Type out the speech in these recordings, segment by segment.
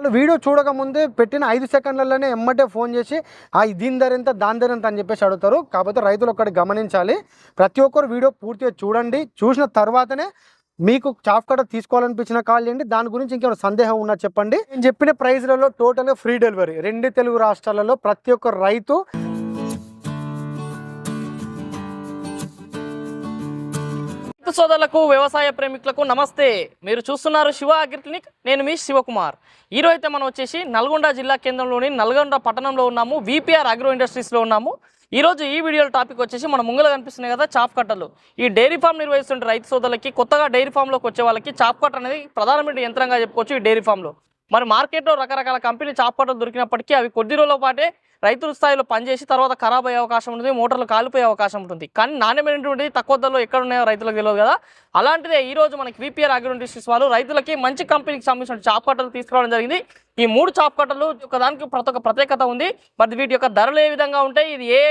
వాళ్ళు వీడియో చూడకముందే పెట్టిన ఐదు సెకండ్లలోనే ఎమ్మటే ఫోన్ చేసి ఆ దీని ధర ఎంత దాని ధర ఎంత అని చెప్పేసి అడుగుతారు. కాకపోతే రైతులు ఒక్కటి గమనించాలి. ప్రతి ఒక్కరు వీడియో పూర్తిగా చూడండి. చూసిన తర్వాతనే మీకు చాఫ్ కట్ట తీసుకోవాలనిపించిన కాల్ చేయండి. దాని గురించి ఇంకేమైనా సందేహం ఉన్నా చెప్పండి. నేను చెప్పిన ప్రైజ్లలో టోటల్గా ఫ్రీ డెలివరీ. రెండు తెలుగు రాష్ట్రాలలో ప్రతి ఒక్క రైతు రైతు సోదరులకు వ్యవసాయ ప్రేమికులకు నమస్తే. మీరు చూస్తున్నారు శివ అగ్రి క్లినిక్. నేను మీ శివకుమార్. ఈరోజు అయితే మనం వచ్చేసి నల్గొండ జిల్లా కేంద్రంలోని నల్గొండ పట్టణంలో ఉన్నాము. విపిఆర్ అగ్రో ఇండస్ట్రీస్లో ఉన్నాము. ఈరోజు ఈ వీడియో టాపిక్ వచ్చేసి మన ముంగల కనిపిస్తున్నాయి కదా చాప్ కట్టలు. ఈ డైరీ ఫామ్ నిర్వహిస్తుంటే రైతు సోదరులకి కొత్తగా డైరీ ఫామ్లోకి వచ్చే వాళ్ళకి చాప్ కట్ అనేది ప్రధానమైన యంత్రంగా చెప్పుకోవచ్చు ఈ డైరీ ఫామ్లో. మరి మార్కెట్లో రకరకాల కంపెనీలు చాప్ దొరికినప్పటికీ అవి కొద్ది రోజుల పాటే రైతుల స్థాయిలో పనిచేసి తర్వాత ఖరాబ్ అయ్యే అవకాశం ఉంటుంది మోటార్లు కాలిపోయే అవకాశం ఉంటుంది. కానీ నాణ్యమైనటువంటి తక్కువ ధరలో ఎక్కడ ఉన్నాయో రైతులకు తెలియదు కదా. అలాంటిదే ఈ రోజు మనకి విపిఆర్ అగ్రో ఇండస్ట్రీస్ వాళ్ళు రైతులకి మంచి కంపెనీకి సంబంధించిన చాప్ కట్టలు తీసుకురావడం జరిగింది. ఈ మూడు చాప్ కట్టలు ఒకదానికి ప్రతి ఒక్క ప్రత్యేకత ఉంది. మరి వీటి యొక్క ధరలు ఏ విధంగా ఉంటాయి? ఇది ఏ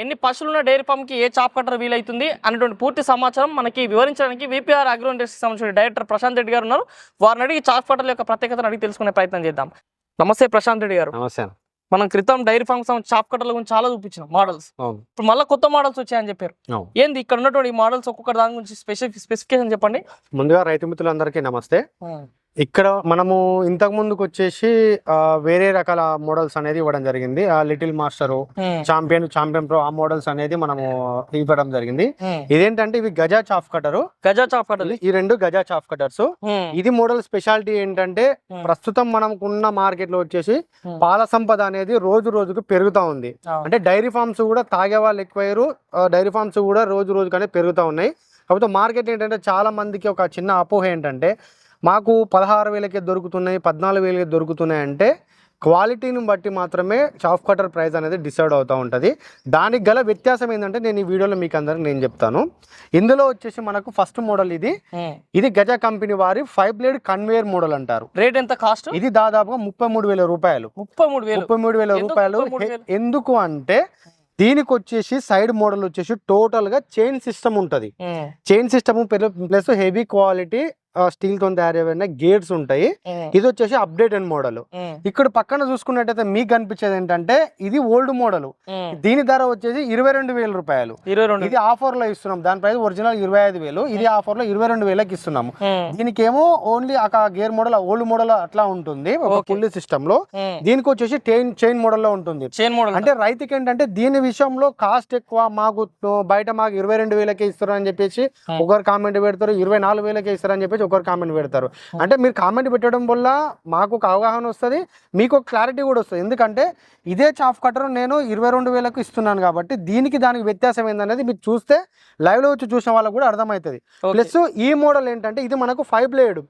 ఎన్ని పశువులున్న డైరీ ఫామ్కి ఏ చాప్ కట్టర్ వీలవుతుంది అనేటువంటి పూర్తి సమాచారం మనకి వివరించడానికి విపిఆర్ అగ్రో ఇండస్ట్రీకి సంబంధించిన డైరెక్టర్ ప్రశాంత్ రెడ్డి గారు ఉన్నారు. వారిని అడిగి చాప్ కట్టర్ల యొక్క ప్రత్యేకతను అడిగి తెలుసుకునే ప్రయత్నం చేద్దాం. నమస్తే ప్రశాంత్ రెడ్డి గారు. నమస్తే మనం క్రితం డైరీ ఫార్మ్ సంబంధించి చాప్ కట్టల గురించి చాలా చూపించినాం మోడల్స్. ఇప్పుడు మళ్ళీ కొత్త మోడల్స్ వచ్చాయని చెప్పారు. ఏంది ఇక్కడ ఉన్నటువంటి మోడల్స్ ఒక్కొక్క దాని గురించి స్పెసిఫిక్ స్పెసిఫికేషన్ చెప్పండి. ముందుగా రైతు మిత్రులందరికీ నమస్తే. ఇక్కడ మనము ఇంతకు ముందుకు వచ్చేసి వేరే రకాల మోడల్స్ అనేది ఇవ్వడం జరిగింది. ఆ little master champion champion pro ఆ మోడల్స్ అనేది మనము ఇవ్వడం జరిగింది. ఇదేంటంటే ఇవి గజా చాఫ్ కటరు. గజా చాప్ కట్టలు ఈ రెండు గజా చాఫ్ కటర్స్. ఇది మోడల్ స్పెషాలిటీ ఏంటంటే ప్రస్తుతం మనకున్న మార్కెట్లో వచ్చేసి. పాల సంపద అనేది రోజు రోజుకు పెరుగుతా ఉంది. అంటే డైరీ ఫార్మ్స్ కూడా తాగే వాళ్ళు ఎక్కువయ్యారు. డైరీ ఫార్మ్స్ కూడా రోజు రోజుకనే పెరుగుతూ ఉన్నాయి. కాకపోతే మార్కెట్ ఏంటంటే చాలా మందికి ఒక చిన్న అపోహ ఏంటంటే మాకు పదహారు వేలకే దొరుకుతున్నాయి పద్నాలుగు వేలకే దొరుకుతున్నాయి అంటే క్వాలిటీని బట్టి మాత్రమే చాఫ్ కటర్ ప్రైస్ అనేది డిసైడ్ అవుతూ ఉంటుంది. దానికి గల వ్యత్యాసం ఏంటంటే నేను ఈ వీడియోలో మీకు అందరికి నేను చెప్తాను. ఇందులో వచ్చేసి మనకు ఫస్ట్ మోడల్ ఇది. ఇది గజ కంపెనీ వారి ఫైవ్ బ్లేడ్ కన్వేయర్ మోడల్ అంటారు. రేట్ ఎంత కాస్ట్? ఇది దాదాపుగా ముప్పై మూడు వేల రూపాయలు. ముప్పై మూడు వేలు. ముప్పై మూడు వేల రూపాయలు? 33,000? ఎ- ఎందుకు అంటే దీనికి వచ్చేసి సైడ్ మోడల్ వచ్చేసి టోటల్గా చైన్ సిస్టమ్ ఉంటది. Chain system plus heavy quality స్టీల్తో తయారైన గేట్స్ ఉంటాయి. ఇది వచ్చేసి అప్డేటెడ్ మోడల్. ఉమ్, ఇక్కడ పక్కన చూసుకున్నట్టయితే మీకు కనిపించేది ఏంటంటే ఇది ఓల్డ్ మోడల్. దీని ధర వచ్చేసి ఇరవై రెండు వేల రూపాయలు. ఇది ఆఫర్లో ఇస్తున్నాం. దాని ప్రైస్ ఒరిజినల్ ఇరవై ఐదు వేలు. ఇది ఆఫర్లో ఇరవై రెండు వేలకి ఇస్తున్నాము. ఉమ్, దీనికేమో ఓన్లీ ఒక గేర్ మోడల్ ఓల్డ్ మోడల్ అట్లా ఉంటుంది. ఒక. పుల్లి సిస్టమ్లో. దీనికి వచ్చేసి చైన్ చైన్ మోడల్లో ఉంటుంది. Chain model. అంటే రైతుకి ఏంటంటే దీని విషయంలో కాస్ట్ ఎక్కువ. మాకు బయట మాకు ఇరవై రెండు వేలకే ఇస్తారు అని చెప్పేసి. ఒకరు కామెంట్ పెడతారు ఇరవై నాలుగు వేలకే ఇస్తారు అని చెప్పేసి ఒకరు కామెంట్ పెడతారు. అంటే మీరు కామెంట్ పెట్టడం వల్ల మాకు ఒక అవగాహన వస్తుంది మీకు ఒక క్లారిటీ కూడా వస్తుంది. ఎందుకంటే ఇదే చాఫ్ కట్టర్ నేను ఇరవై రెండు వేలకు ఇస్తున్నాను కాబట్టి దీనికి దానికి వ్యత్యాసం ఏందనేది మీరు చూస్తే లైవ్లో వచ్చి చూసిన వాళ్ళకి కూడా అర్థమవుతుంది. ప్లస్ ఈ మోడల్ ఏంటంటే ఇది మనకు ఫైవ్ బ్లేడ్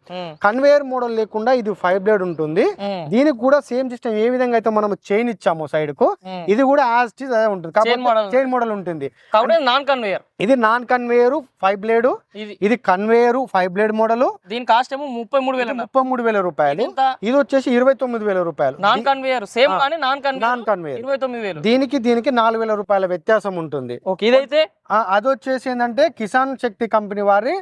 కన్వేయర్ మోడల్ లేకుండా ఇది ఫైవ్ బ్లేడ్ ఉంటుంది. దీనికి కూడా సేమ్ సిస్టమ్ ఏ విధంగా అయితే మనం చైన్ ఇచ్చామో సైడ్కు. ఇది కూడా యాజ్ ఇట్ అదే ఉంటుంది. Model. చైన్ మోడల్ ఉంటుంది. కాబట్టి నాన్ కన్వేయర్ ఇది నాన్ కన్వేయర్ ఫైవ్ బ్లేడ్ ఇది కన్వేయర్ ఫైవ్ బ్లేడ్ మోడల్ దీని కాస్ట్ ఏమో ముప్పై మూడు వేలు. ముప్పై మూడు వేల రూపాయలు. ఇది వచ్చేసి ఇరవై తొమ్మిది వేల రూపాయలు. Non conveyor same. కానీ నాన్ నాన్ కన్వేయర్ ఇరవై తొమ్మిది వేలు. దీనికి దీనికి నాలుగు వేల రూపాయల వ్యత్యాసం ఉంటుంది. ఓకే ఇదైతే? అది వచ్చేసి ఏంటంటే కిసాన్ శక్తి కంపెనీ వారి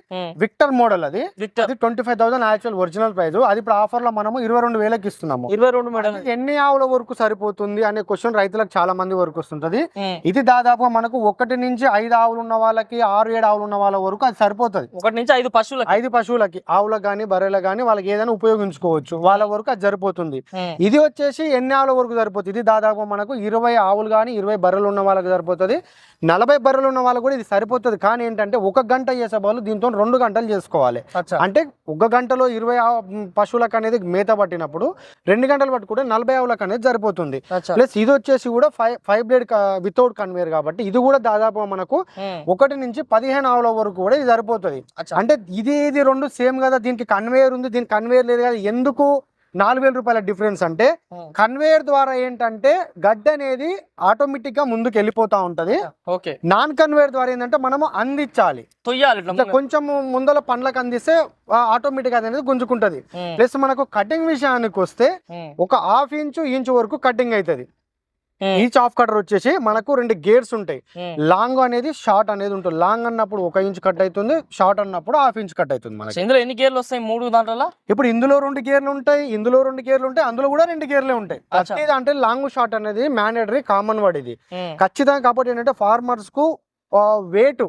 విక్టర్ మోడల్ అది. అది twenty five thousand actual original price అది ఇప్పుడు ఆఫర్లో మనము ఇరవై రెండు వేలకి ఇస్తున్నాము. ఇరవై రెండు ఎన్ని ఆవుల వరకు సరిపోతుంది అనే క్వశ్చన్ రైతులకు చాలా మంది వరకు వస్తుంటది. ఇది దాదాపుగా మనకు ఒకటి నుంచి ఐదు ఆవులు ఉన్న వాళ్ళకి ఆరు ఏడు ఆవులు ఉన్న వాళ్ళ వరకు అది సరిపోతుంది. ఒకటి నుంచి ఐదు పశువులకి. ఐదు పశువులకి. ఆవులకు కానీ బర్రెలకు కానీ వాళ్ళకి ఏదైనా ఉపయోగించుకోవచ్చు. వాళ్ళ వరకు అది సరిపోతుంది. ఇది వచ్చేసి ఎన్ని ఆవుల వరకు సరిపోతుంది? ఇది దాదాపు మనకు ఇరవై ఆవులు కానీ ఇరవై బర్రెలు ఉన్న వాళ్ళకి సరిపోతుంది. నలభై బర్రెలు ఉన్న వాళ్ళకి కూడా ఇది సరిపోతుంది. కానీ ఏంటంటే ఒక గంట చేసే వాళ్ళు దీంతో రెండు గంటలు చేసుకోవాలి. అంటే ఒక గంటలో ఇరవై పశువులకు అనేది మేత పట్టినప్పుడు రెండు గంటలు పట్టుకుంటే నలభై ఆవులకు అనేది సరిపోతుంది. ప్లస్ ఇది వచ్చేసి కూడా five five blade without conveyor కాబట్టి ఇది కూడా దాదాపు మనకు ఒకటి నుంచి పదిహేను ఆవుల వరకు కూడా ఇది సరిపోతుంది. అంటే ఇది ఇది రెండు సేమ్ కదా దీనికి కన్వేయర్ ఉంది దీనికి కన్వేయర్ లేదు కదా ఎందుకు నాలుగు వేల రూపాయల డిఫరెన్స్ అంటే కన్వేయర్ ద్వారా ఏంటంటే గడ్డ అనేది ఆటోమేటిక్గా ముందుకు వెళ్ళిపోతా ఉంటది. నాన్ కన్వేయర్ ద్వారా ఏంటంటే మనము అందించాలి. కొంచెం ముందల పండ్లకు అందిస్తే ఆటోమేటిక్ అనేది గుంజుకుంటది. ప్లస్ మనకు కటింగ్ విషయానికి వస్తే ఒక హాఫ్ ఇంచు ఇంచు వరకు కటింగ్ అవుతుంది ఈ చాఫ్ కటర్ వచ్చేసి మనకు రెండు గేర్స్ ఉంటాయి. లాంగ్ అనేది షార్ట్ అనేది ఉంటుంది. లాంగ్ అన్నప్పుడు ఒక ఇంచ్ కట్ అవుతుంది షార్ట్ అన్నప్పుడు హాఫ్ ఇంచ్ కట్ అవుతుంది మనకి. ఇందులో ఎన్ని గేర్లు వస్తాయి మూడు దాంట్లో ఇప్పుడు ఇందులో రెండు గేర్లు ఉంటాయి ఇందులో రెండు గేర్లు ఉంటాయి అందులో కూడా రెండు గేర్లే ఉంటాయి. ప్రతిది అంటే లాంగ్ షార్ట్ అనేది మ్యాండేటరీ కామన్ వర్డ్ ఇది. ఖచ్చితంగా కాబట్టి ఏంటంటే ఫార్మర్స్కు వెయిట్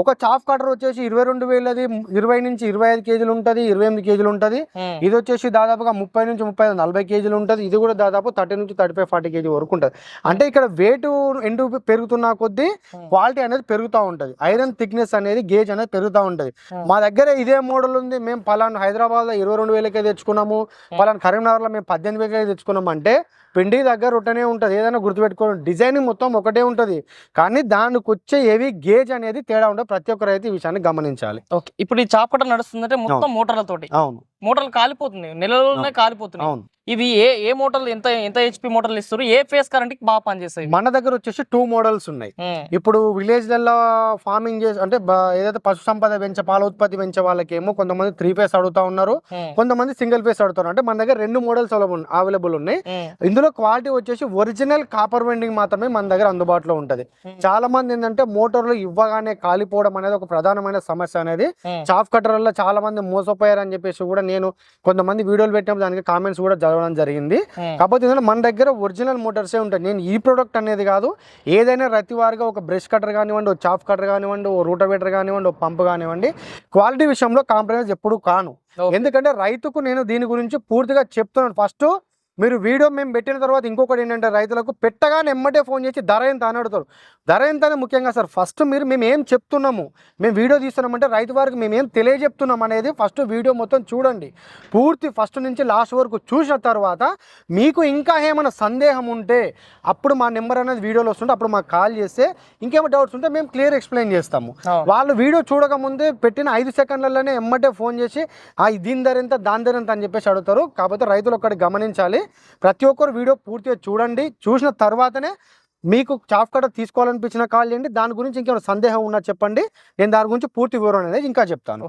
ఒక చాఫ్ కటర్ వచ్చేసి ఇరవై రెండు వేలది ఇరవై నుంచి ఇరవై ఐదు కేజీలు ఉంటుంది ఇరవై ఎనిమిది కేజీలు ఉంటుంది. ఇది వచ్చేసి దాదాపుగా ముప్పై నుంచి ముప్పై ఐదు నలభై కేజీలు ఉంటుంది. ఇది కూడా దాదాపు థర్టీ నుంచి థర్టీ ఫైవ్ ఫార్టీ కేజీ వరకు ఉంటుంది. అంటే ఇక్కడ వెయిట్ ఎందుకు పెరుగుతున్న కొద్దీ. క్వాలిటీ అనేది పెరుగుతూ ఉంటుంది. ఐరన్ థిక్నెస్ అనేది గేజ్ అనేది పెరుగుతూ ఉంటుంది. మా దగ్గర ఇదే మోడల్ ఉంది. మేము పలానా హైదరాబాద్లో ఇరవై రెండు వేలకే తెచ్చుకున్నాము. పలానా కరీంనగర్లో మేము పద్దెనిమిది వేలకే తెచ్చుకున్నాం అంటే పిండి దగ్గర ఒకటనే ఉంటుంది. ఏదైనా గుర్తుపెట్టుకోండి. డిజైనింగ్ మొత్తం ఒకటే ఉంటుంది. కానీ దానికి వచ్చే ఏవి గేజ్ అనేది తేడా ఉంటుంది ప్రతి ఒక్కరు అయితే ఈ విషయాన్ని గమనించాలి. ఓకే. ఇప్పుడు ఈ చాప్ కట్టర్ నడుస్తుందంటే మొత్తం మోటార్లతోటి. అవును. మోటార్లు కాలిపోతుంది నెలలోనే కాలిపోతున్నాయి. ఇవి ఏ ఏ మోటార్లు ఎంత ఎంత హెచ్పి మోటార్లు ఇస్తారు ఏ ఫేస్ కరెంట్కి బాగా పనిచేస్తాయి? మన దగ్గర వచ్చేసి టూ మోడల్స్ ఉన్నాయి. ఇప్పుడు విలేజ్లలో ఫార్మింగ్ చేసి అంటే ఏదైతే పశు సంపద పెంచే పాల ఉత్పత్తి పెంచే వాళ్ళకేమో కొంతమంది త్రీ ఫేస్ అడుగుతా ఉన్నారు. కొంతమంది సింగిల్ ఫేస్ అడుగుతారు. అంటే మన దగ్గర రెండు మోడల్స్ అవైలబుల్ ఉన్నాయి. ఇందులో క్వాలిటీ వచ్చేసి ఒరిజినల్ కాపర్ వెండింగ్ మాత్రమే మన దగ్గర అందుబాటులో ఉంటుంది. చాలా మంది ఏంటంటే మోటార్లు ఇవ్వగానే కాలిపోవడం అనేది ఒక ప్రధానమైన సమస్య అనేది. చాఫ్ కట్టర్ వల్ల చాలా మంది మోసపోయారు అని చెప్పేసి కూడా నేను కొంతమంది వీడియోలు పెట్టినప్పుడు దానికి కామెంట్స్ కూడా చదవడం జరిగింది. కాకపోతే ఏంటంటే మన దగ్గర ఒరిజినల్ మోటార్సే ఉంటాయి. నేను ఈ ప్రోడక్ట్ అనేది కాదు ఏదైనా రతివారిగా ఒక బ్రష్ కటర్ కానివ్వండి ఒక చాఫ్ కటర్ కానివ్వండి ఓ రూటవేటర్ కానివ్వండి ఒక పంప్ కానివ్వండి క్వాలిటీ విషయంలో కాంప్రమైజ్ ఎప్పుడు కాను. ఎందుకంటే రైతుకు నేను దీని గురించి పూర్తిగా చెప్తున్నాను. ఫస్ట్ మీరు వీడియో మేము పెట్టిన తర్వాత ఇంకొకటి ఏంటంటే రైతులకు పెట్టగానే ఎమ్మటే ఫోన్ చేసి ధర ఎంత అని అడుగుతారు. ధర ఎంత అని ముఖ్యంగా సార్ ఫస్ట్ మీరు మేము ఏం చెప్తున్నాము మేము వీడియో తీస్తున్నామంటే రైతు వారికి మేము ఏం తెలియజెప్తున్నాం అనేది ఫస్ట్ వీడియో మొత్తం చూడండి. పూర్తి ఫస్ట్ నుంచి లాస్ట్ వరకు చూసిన తర్వాత మీకు ఇంకా ఏమైనా సందేహం ఉంటే అప్పుడు మా నెంబర్ అనేది వీడియోలో వస్తుంటే అప్పుడు మాకు కాల్ చేస్తే ఇంకేమైనా డౌట్స్ ఉంటే మేము క్లియర్ ఎక్స్ప్లెయిన్ చేస్తాము. వాళ్ళు వీడియో చూడక ముందే పెట్టిన ఐదు సెకండ్లలోనే ఎమ్మటే ఫోన్ చేసి ఆ దీని ధర ఎంత దాని ధర ఎంత అని చెప్పేసి అడుగుతారు. కాకపోతే రైతులు ఒక్కటి గమనించాలి. ప్రతి ఒక్కరు వీడియో పూర్తిగా చూడండి. చూసిన తర్వాతనే మీకు చాఫ్ కటర్ తీసుకోవాలనిపించిన కాల్ చేయండి. దాని గురించి ఇంకేమైనా సందేహం ఉన్నా చెప్పండి. నేను దాని గురించి పూర్తి వివరణ అనేది ఇంకా చెప్తాను.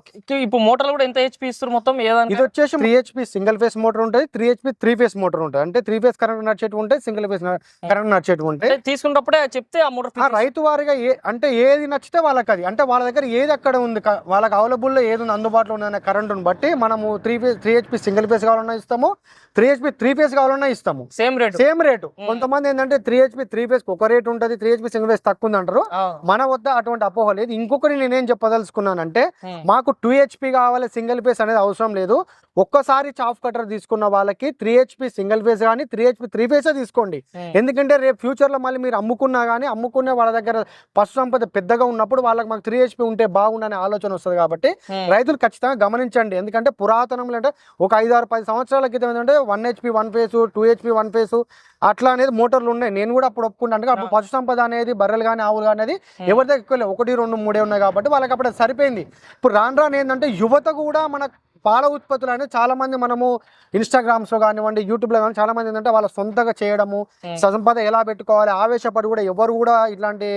ఇప్పుడు మోటార్లు కూడా ఎంత హెచ్పి ఇస్తారు మొత్తం? ఏదానికి ఇది వచ్చేసి three HP single phase motor ఉంటుంది. Three HP three phase motor ఉంటుంది. అంటే త్రీ ఫేస్ కరెంట్ నడిచేటు ఉంటాయి సింగిల్ ఫేస్ కరెంట్ నడిచేటు ఉంటాయి. తీసుకున్నప్పుడే చెప్తే ఆ మోటార్ రైతు వారిగా ఏ అంటే ఏది నచ్చితే వాళ్ళకి అది. అంటే వాళ్ళ దగ్గర ఏది అక్కడ ఉంది వాళ్ళకి అవైలబుల్లో ఏది ఉంది అందుబాటులో ఉందనే కరెంటుని బట్టి మనము three phase three HP single phase కావాలన్నా ఇస్తాము. త్రీ హెచ్పి త్రీ ఫేస్ కావాలన్నా ఇస్తాము. Same rate. Same rate. కొంతమంది ఏంటంటే త్రీ హెచ్పి త్రీ ఫేస్ ఒక రేట్ ఉంటుంది త్రీ హెచ్పి సింగిల్ ఫేస్ తక్కువ అంటారు మన వద్ద అటువంటి అపోహ లేదు. ఇంకొకటి నేనేం చెప్పదలుచుకున్నానంటే మాకు టూ హెచ్పి కావాలి సింగిల్ ఫేస్ అనేది అవసరం లేదు. ఒక్కసారి చాఫ్ కటర్ తీసుకున్న వాళ్ళకి త్రీ హెచ్పి సింగిల్ ఫేస్ కానీ త్రీ హెచ్పి త్రీ ఫేసే తీసుకోండి. ఎందుకంటే రేపు ఫ్యూచర్లో మళ్ళీ మీరు అమ్ముకున్నా కానీ అమ్ముకునే వాళ్ళ దగ్గర పశు సంపద పెద్దగా ఉన్నప్పుడు వాళ్ళకి మాకు త్రీ హెచ్పి ఉంటే బాగుండనే ఆలోచన వస్తుంది కాబట్టి రైతులు ఖచ్చితంగా గమనించండి. ఎందుకంటే పురాతనంలో అంటే ఒక ఐదు ఆరు పది సంవత్సరాల క్రితం ఏంటంటే one HP one phase two HP one phase అట్లా అనేది మోటార్లు ఉన్నాయి. నేను కూడా అప్పుడు ఒప్పుకుంటాను అంటే అప్పుడు పశు సంపద అనేది బర్రెలు కానీ ఆవులు కానీ అనేది ఎవరి దగ్గర ఎక్కువ. ఒకటి రెండు మూడే ఉన్నాయి కాబట్టి వాళ్ళకి అప్పుడు సరిపోయింది ఇప్పుడు రాను రాను ఏంటంటే యువత కూడా మన పాల ఉత్పత్తులు అనేది చాలా మంది మనము ఇన్స్టాగ్రామ్స్లో కానివ్వండి యూట్యూబ్లో కానీ చాలా మంది ఏంటంటే వాళ్ళ సొంతగా చేయడము. సంపద ఎలా పెట్టుకోవాలి ఆవేశపడి కూడా ఎవరు కూడా ఇట్లాంటి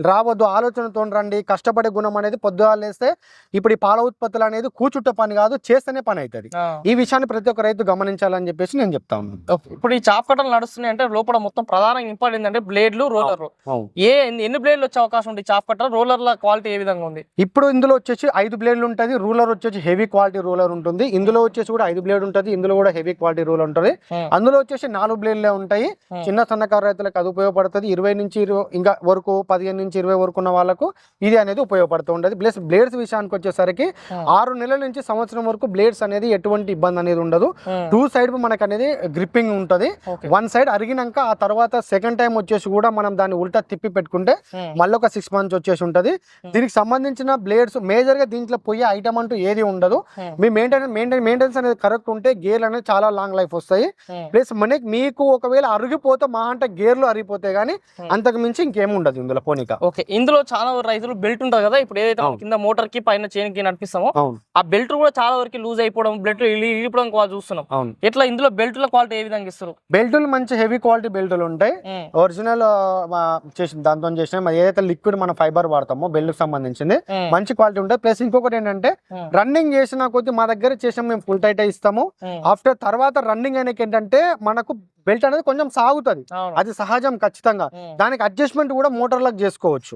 రావద్దు ఆలోచనతో రండి కష్టపడే గుణం అనేది పొద్దుగా లేస్తే ఇప్పుడు ఈ పాల ఉత్పత్తులు అనేది కూచుట్ట పని కాదు చేస్తేనే పని అవుతుంది. ఈ విషయాన్ని ప్రతి ఒక్క రైతు గమనించాలని చెప్పేసి నేను చెప్తా ఉన్నాను ఇప్పుడు ఈ చాప్ కట్టలు నడుస్తున్నాయి అంటే లోపల మొత్తం ప్రధానంగా ఇంపార్టెంట్ ఏంటంటే బ్లేడ్లు రోలర్లు. ఏ ఎన్ని- బ్లేడ్లు వచ్చే అవకాశం ఉంది చాప్ కట్టర్ రోలర్ల క్వాలిటీ ఏ విధంగా ఉంది? ఇప్పుడు ఇందులో వచ్చేసి ఐదు బ్లేడ్లు ఉంటుంది రూలర్ వచ్చేసి హెవీ క్వాలిటీ రూలర్ ఉంటుంది. ఇందులో వచ్చేసి కూడా ఐదు బ్లేడ్ ఉంటుంది ఇందులో కూడా హెవీ క్వాలిటీ రూలర్ ఉంటుంది. అందులో వచ్చేసి నాలుగు బ్లేడ్లే ఉంటాయి. చిన్న సన్నకారు రైతులకు అది ఉపయోగపడుతుంది. ఇరవై నుంచి ఇంకా వరకు పదిహేను నుంచి ఇరవై వరకు ఉన్న వాళ్ళకు ఇది అనేది ఉపయోగపడుతూ ఉంటుంది ప్లస్ బ్లేడ్స్ విషయానికి వచ్చేసరికి. ఆరు నెలల నుంచి సంవత్సరం వరకు బ్లేడ్స్ అనేది ఎటువంటి ఇబ్బంది అనేది ఉండదు. టూ సైడ్ మనకు అనేది గ్రిప్పింగ్ ఉంటుంది. వన్ సైడ్ అరిగినాక ఆ తర్వాత సెకండ్ టైం వచ్చేసి కూడా మనం దాన్ని ఉల్టా తిప్పి పెట్టుకుంటే. మళ్ళీ ఒక సిక్స్ మంత్స్ వచ్చేసి ఉంటుంది దీనికి సంబంధించిన బ్లేడ్స్ మేజర్గా దీంట్లో పోయే ఐటమ్ అంటూ ఏది ఉండదు. మీ మెయింటెనెన్స్ మెయింటెన్ మెయింటెనెన్స్ అనేది కరెక్ట్ ఉంటే గేర్లు అనేది చాలా లాంగ్ లైఫ్ వస్తాయి. ప్లస్ మనకి మీకు ఒకవేళ అరిగిపోతే మా అంటే గేర్లు అరిగిపోతే గానీ Hmm. అంతకు మించి ఇంకేం ఉండదు ఇందులో పోనీక ఓకే ఇందులో చాలా రైతులు బెల్ట్ ఉంటుంది కదా ఇప్పుడు ఏదైతే. కింద మోటార్కి పైన చైన్కి నడిపిస్తామో ఆ బెల్ట్ కూడా చాలా వరకు లూజ్ అయిపోవడం బెల్ట్ కూడా చూస్తున్నాం. ఎట్లా ఇందులో బెల్ట్ల క్వాలిటీ ఏ విధంగా ఇస్తారు? బెల్టులు మంచి హెవీ క్వాలిటీ బెల్టులు ఉంటాయి. ఒరిజినల్ చేసిన దాంతో చేసిన ఏదైతే లిక్విడ్ మన ఫైబర్ వాడతామో బెల్ట్ సంబంధించింది మంచి క్వాలిటీ ఉంటుంది ప్లస్ ఇంకొకటి ఏంటంటే రన్నింగ్ చేసిన కొద్ది మా దగ్గర చేసాం మేము ఫుల్ టైట్ ఇస్తాము. ఆఫ్టర్ తర్వాత రన్నింగ్ అయినకి ఏంటంటే మనకు బెల్ట్ అనేది కొంచెం సాగుతుంది. అది సహజం ఖచ్చితంగా. దానికి అడ్జస్ట్మెంట్ కూడా మోటార్లకు చేసుకోవచ్చు.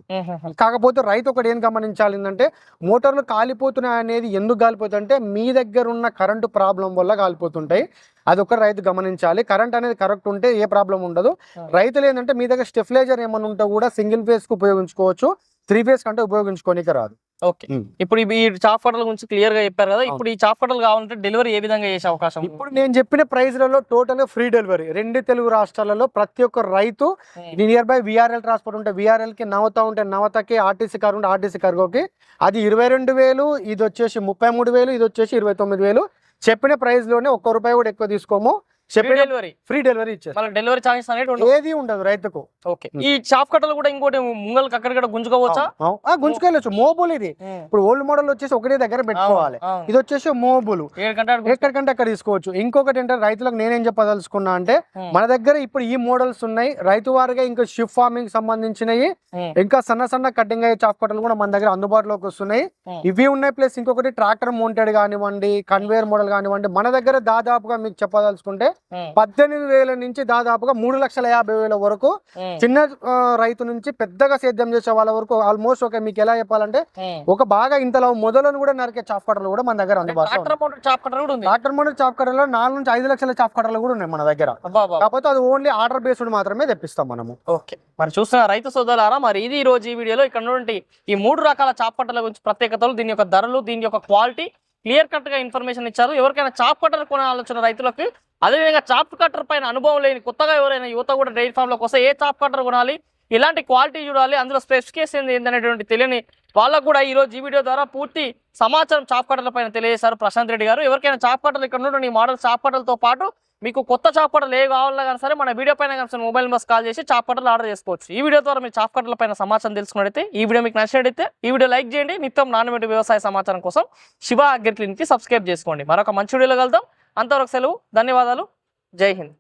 కాకపోతే రైతు ఒకటి ఏం గమనించాలి ఏంటంటే మోటార్లు కాలిపోతున్నాయి అనేది ఎందుకు కాలిపోతాయి అంటే మీ దగ్గర ఉన్న కరెంటు ప్రాబ్లం వల్ల కాలిపోతుంటాయి అది ఒక రైతు గమనించాలి కరెంట్ అనేది కరెక్ట్ ఉంటే ఏ ప్రాబ్లం ఉండదు. రైతులు ఏంటంటే మీ దగ్గర స్టెఫ్లైజర్ ఏమైనా ఉంటే కూడా సింగిల్ ఫేస్కు ఉపయోగించుకోవచ్చు త్రీ ఫేస్ కంటే ఉపయోగించుకోనికి రాదు ఓకే. ఇప్పుడు ఈ చాప్ కట్టల గురించి క్లియర్గా చెప్పారు కదా ఇప్పుడు ఈ చాప్ కట్టలు కావాలంటే డెలివరీ ఏ విధంగా చేసే అవకాశం? ఇప్పుడు నేను చెప్పిన ప్రైస్లలో టోటల్ ఫ్రీ డెలివరీ. రెండు తెలుగు రాష్ట్రాలలో ప్రతి ఒక్క రైతు. నియర్ బై విఆర్ఎల్ ట్రాన్స్పోర్ట్ ఉంటే విఆర్ఎల్కి నవత ఉంటే నవతకి ఆర్టీసీ కార్ ఉంటే ఆర్టీసీ కార్గోకి అది ఇరవై రెండు వేలు ఇది వచ్చేసి ముప్పై మూడు వేలు ఇది వచ్చేసి ఇరవై తొమ్మిది వేలు. చెప్పిన ప్రైస్లోనే ఒక్క రూపాయి కూడా ఎక్కువ తీసుకోము. డెలివరీ ఫ్రీ డెలివరీ మళ్ళీ డెలివరీ ఛార్జెస్ అనేది ఏది ఉండదు రైతుకు. ఓకే. ఈ చాప్ కట్టలు కూడా ఇంకోటి ముంగల్కి అక్కడిక్కడ గుంజుకోవచ్చా? గుంజుకెళ్ళొచ్చు. మోబుల్ ఇది. ఇప్పుడు ఓల్డ్ మోడల్ వచ్చేసి ఒకటే దగ్గర పెట్టుకోవాలి. ఇది వచ్చేసి మోబుల్ ఎక్కడికంటే అక్కడ తీసుకోవచ్చు. ఇంకొకటి ఏంటంటే రైతులకు నేనేం చెప్పదలుచుకున్నా అంటే. మన దగ్గర ఇప్పుడు ఈ మోడల్స్ ఉన్నాయి. రైతు వారిగా ఇంకా షిప్ ఫార్మింగ్ సంబంధించినవి. ఇంకా సన్న సన్న కటింగ్ అయ్యే చాప్ కట్టలు కూడా మన దగ్గర అందుబాటులోకి వస్తున్నాయి. ఇవి ఉన్నాయి ప్లస్ ఇంకొకటి ట్రాక్టర్ మౌంటెడ్ కానివ్వండి కన్వేయర్ మోడల్ కానివ్వండి. మన దగ్గర దాదాపుగా మీకు చెప్పదలుచుకుంటే. పద్దెనిమిది వేల నుంచి దాదాపుగా మూడు లక్షల యాభై వేల వరకు. చిన్న రైతు నుంచి పెద్దగా సేద్యం చేసే వాళ్ళ వరకు ఆల్మోస్ట్ ఒక మీకు ఎలా చెప్పాలంటే. ఒక బాగా ఇంతలో మొదలను కూడా నరికే చాప్ కట్టలు కూడా మన దగ్గర అందుబాటులో ట్రాక్టర్ మోడల్ చాప్ కట్టలో నాలుగు నుంచి ఐదు లక్షల చాప్ కట్టలు కూడా ఉన్నాయి మన దగ్గర. కాకపోతే అది ఓన్లీ ఆర్డర్ బేస్డ్ మాత్రమే తెప్పిస్తాం మనము. ఓకే. మరి చూస్తున్న రైతు సోదరులారా మరి ఇది ఈ రోజు ఈ వీడియోలో ఇక్కడ ఉన్నటువంటి ఈ మూడు రకాల చాప్ కట్టల గురించి ప్రత్యేకతలు దీని యొక్క ధరలు దీని యొక్క క్వాలిటీ క్లియర్ కట్గా ఇన్ఫర్మేషన్ ఇచ్చారు. ఎవరికైనా చాప్ కట్టర్ కొనే ఆలోచన రైతులకు అదేవిధంగా చాప్ కట్టర్ పైన అనుభవం లేని కొత్తగా ఎవరైనా యువత కూడా డైరీ ఫామ్లోకి వస్తే ఏ చాప్ కట్టర్ కొనాలి ఇలాంటి క్వాలిటీ చూడాలి అందులో స్పెసిఫికేషన్ ఏందనేటువంటి తెలియని వాళ్ళకు కూడా ఈ రోజు ఈ వీడియో ద్వారా పూర్తి సమాచారం చాప్ కట్టల పైన తెలియజేశారు ప్రశాంత్ రెడ్డి గారు. ఎవరికైనా చాప్ కట్టలు ఇక్కడ ఉన్నటువంటి ఈ మోడల్ చాప్ కట్టలతో పాటు మీకు కొత్త చాప్ కట్టలు ఏ కావాలన్నా కానీ సరే మన వీడియో పైన కానీ మొబైల్ నెంబర్స్ కాల్ చేసి చాప్ కట్టలు ఆర్డర్ చేసుకోవచ్చు. ఈ వీడియో ద్వారా మీరు చాప్ కట్టల పైన సమాచారం తెలుసుకున్నట్టయితే ఈ వీడియో మీకు నచ్చినట్టయితే ఈ వీడియో లైక్ చేయండి. నిత్యం నాణ్యమైన వ్యవసాయ సమాచారం కోసం శివ అగ్రిక్లిన్కి సబ్స్క్రైబ్ చేసుకోండి. మరొక మంచి వీడియోలో కలుద్దాం. అంతవరకు సెలవు ధన్యవాదాలు. జై హింద్.